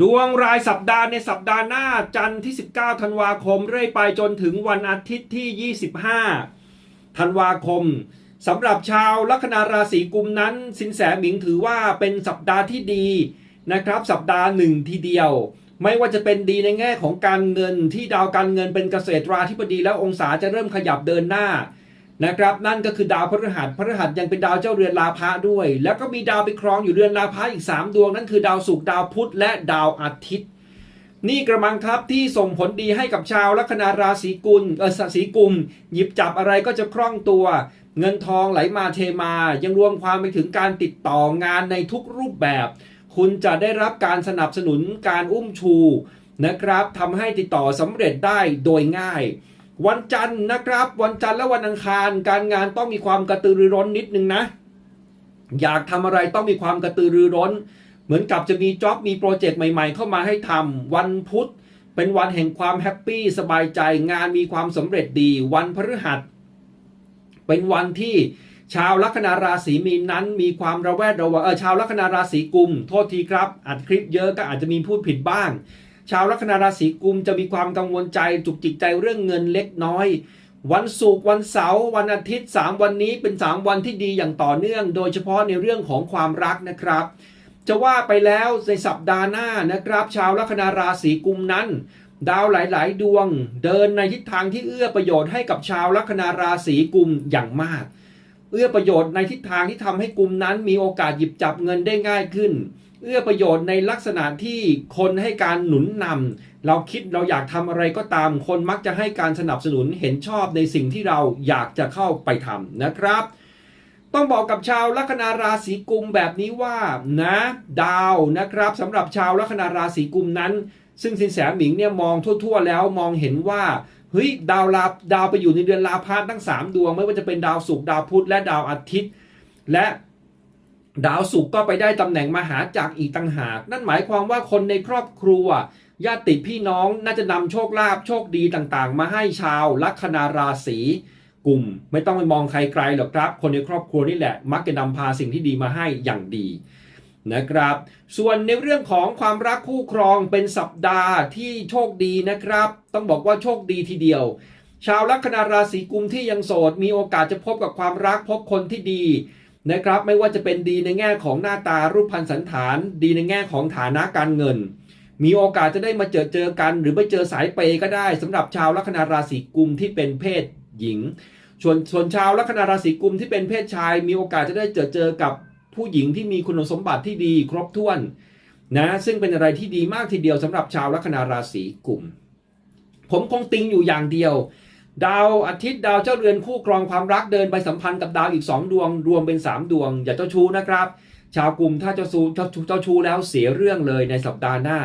ดวงรายสัปดาห์ในสัปดาห์หน้าจันทร์ที่ 19 ธันวาคม เรื่อยไปจนถึงวันอาทิตย์ที่ 25 ธันวาคมสำหรับชาวลัคนาราศีกุมนั้น สินแสหมิงถือว่าเป็นสัปดาห์ที่ดีนะครับ สัปดาห์หนึ่งทีเดียว ไม่ว่าจะเป็นดีในแง่ของการเงินที่ดาวการเงินเป็นเกษตราธิบดีแล้วองศาจะเริ่มขยับเดินหน้า นะครับนั่นก็คือดาวพฤหัสพฤหัสยังเป็นดาวเจ้าเรือนลาภะด้วย แล้วก็มีดาวไปครองอยู่เรือนลาภะอีก 3 ดวง นั่นคือดาวศุกร์ดาวพุธและดาวอาทิตย์ นี่กระมังครับที่ส่งผลดีให้กับชาวลัคนาราศีกุลเออศีกุม หยิบจับอะไรก็จะคล่องตัว เงินทองไหลมาเทมา ยังรวมความไปถึงการติดต่องานในทุกรูปแบบ คุณจะได้รับการสนับสนุนการอุ้มชูนะครับทำให้ติดต่อสำเร็จได้โดยง่าย วันจันทร์นะครับ วันจันทร์และวันอังคาร การงานต้องมีความกระตือรือร้นนิดนึงนะ อยากทำอะไรต้องมีความกระตือรือร้น เหมือนกับจะมีจ็อบมีโปรเจกต์ใหม่ๆ เข้ามาให้ทำวันพุธ เป็นวันแห่งความแฮปปี้สบายใจงานมีความสำเร็จดี วันพฤหัส เป็นวันที่ชาวลัคนาราศีมีนนั้นมีความระแวดระวังเออชาวลัคนาราศีกุม โทษทีครับ อัดคลิปเยอะก็อาจจะมีพูดผิดบ้าง ชาวลัคนาราศีกุมจะมีความกังวลใจจุกจิกใจเรื่องเงินเล็กน้อย วันศุกร์วันเสาร์วันอาทิตย์ 3 วันนี้เป็น 3 วันที่ดีอย่างต่อเนื่อง โดยเฉพาะในเรื่องของความรักนะครับ จะว่าไปแล้วในสัปดาห์หน้านะครับ ชาวลัคนาราศีกุมนั้น ดาวหลาย ๆ ดวง เดินในทิศทางที่เอื้อประโยชน์ให้กับชาวลัคนาราศีกุมอย่างมากเอื้อประโยชน์ในทิศทางที่ทำให้กลุ่มนั้นมีโอกาสหยิบจับเงินได้ง่ายขึ้น เอื้อประโยชน์ในลักษณะที่คนให้การหนุนนำเราคิดเราอยากทำอะไรก็ตาม คนมักจะให้การสนับสนุนเห็นชอบในสิ่งที่เราอยากจะเข้าไปทำนะครับ ต้องบอกกับชาวลัคนาราศีกุมแบบนี้ว่านะดาวนะครับสำหรับชาวลัคนาราศีกุมนั้น ซึ่งสินแสหมิงเนี่ยมองทั่ว ๆ แล้วมองเห็นว่าเฮ้ยดาวลาดาวไปอยู่ในเดือนลาพาทั้ง 3 ดวง ไม่ว่าจะเป็นดาวศุกร์ดาวพุธและดาวอาทิตย์ และ ดาวศุกร์ก็ไปได้ตำแหน่งมหาจักอีกต่างหาก นั่นหมายความว่าคนในครอบครัวญาติพี่น้องน่าจะนำโชคลาภโชคดีต่างๆ มาให้ชาวลัคนาราศีกุมไม่ต้องไปมองใครไกลหรอกครับ คนในครอบครัวนี่แหละ มักจะนำพาสิ่งที่ดีมาให้อย่างดีนะครับ ส่วนในเรื่องของความรักคู่ครองเป็นสัปดาห์ที่โชคดีนะครับ ต้องบอกว่าโชคดีทีเดียว ชาวลัคนาราศีกุมที่ยังโสดมีโอกาสจะพบกับความรักพบคนที่ดี นะครับไม่ว่าจะเป็นดีในแง่ของหน้าตารูปพรรณสันฐาน ดีในแง่ของฐานะการเงิน มีโอกาสจะได้มาเจอเจอกัน หรือไปเจอสายเปย์ก็ได้สำหรับชาวลัคนาราศีกุมที่เป็นเพศหญิงส่วนส่วนชาวลัคนาราศีกุมที่เป็นเพศชาย มีโอกาสจะได้เจอเจอกับผู้หญิงที่มีคุณสมบัติที่ดีครบถ้วนนะซึ่งเป็นอะไรที่ดีมากทีเดียวสำหรับชาวลัคนาราศีกุม ผมคงติงอยู่อย่างเดียว ดาวอาทิตย์ดาวเจ้าเรือนคู่ครองความรักเดินไปสัมพันธ์กับดาวอีก 2 ดวง รวมเป็น 3 ดวง อย่าเจ้าชู้นะครับ ชาวกลุ่มถ้าเจ้าชู้เจ้าชู้แล้วเสียเรื่องเลยในสัปดาห์หน้า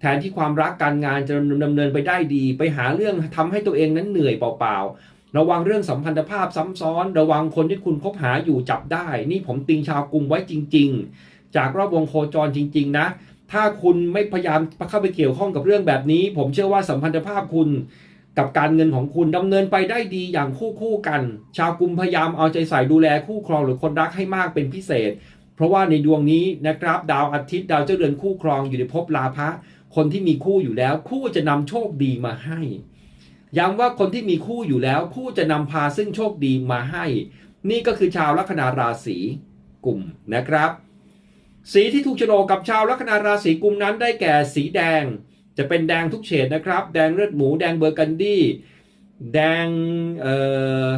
แทนที่ความรักการงานจะดำเนินไปได้ดี ไปหาเรื่องทำให้ตัวเองนั้นเหนื่อยเปล่าๆ ระวังเรื่องสัมพันธภาพซ้ำซ้อน ระวังคนที่คุณคบหาอยู่จับได้ นี่ผมติงชาวกลุ่มไว้จริง ๆ จากรอบวงโคจรจริง ๆ นะถ้าคุณไม่พยายามเข้าไปเกี่ยวข้องกับเรื่องแบบนี้ ผมเชื่อว่าสัมพันธภาพคุณ กับการเงินของคุณดำเนินไปได้ดีอย่างคู่คู่กัน ชาวกลุ่มพยายามเอาใจใส่ดูแลคู่ครองหรือคนรักให้มากเป็นพิเศษ เพราะว่าในดวงนี้นะครับดาวอาทิตย์ดาวเจ้าเรือนคู่ครองอยู่ในภพลาภะคนที่มีคู่อยู่แล้ว คู่จะนำโชคดีมาให้ย้ำว่าคนที่มีคู่อยู่แล้ว คู่จะนำพาซึ่งโชคดีมาให้ นี่ก็คือชาวลัคนาราศีกลุ่มนะครับ สีที่ถูกโฉลกกับชาวลัคนาราศีกลุ่มนั้นได้แก่สีแดง จะเป็นแดงทุกเฉดนะครับ แดงเลือดหมู แดงเบอร์กันดี้ แดงเอ่อ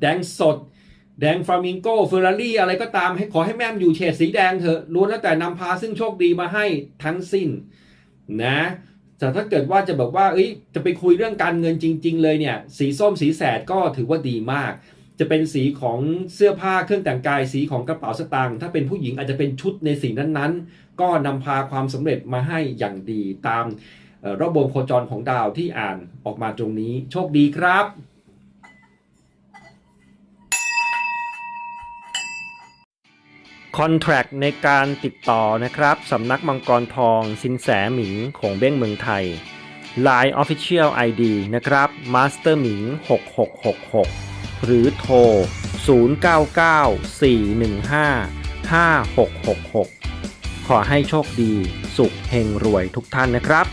แดงสด แดงฟลามิงโกเฟอร์รารี่อะไรก็ตามให้ขอให้แม่มอยู่เฉดสีแดงเถอะล้วนแล้วแต่นำพาซึ่งโชคดีมาให้ทั้งสิ้นนะแต่ถ้าเกิดว่าจะแบบว่าเอ้ยจะไปคุยเรื่องการเงินจริง ๆ เลยเนี่ย สีส้มสีแสดก็ถือว่าดีมาก จะเป็นสีของเสื้อผ้าเครื่องแต่งกายสีของกระเป๋าสตางค์ถ้าเป็นผู้หญิงอาจจะเป็นชุดในสิ่งนั้นๆ ก็นำพาความสำเร็จมาให้อย่างดีตามรอบวงโคจรของดาวที่อ่านออกมาตรงนี้ โชคดีครับคอนแทรคในการติดต่อนะครับสำนักมังกรทองสินแสหมิงของเบ้งเมืองไทย Line Official ID นะครับ Master หมิง6666 หรือโทร 0994155666 ขอให้โชคดี สุขเฮงรวยทุกท่านนะครับ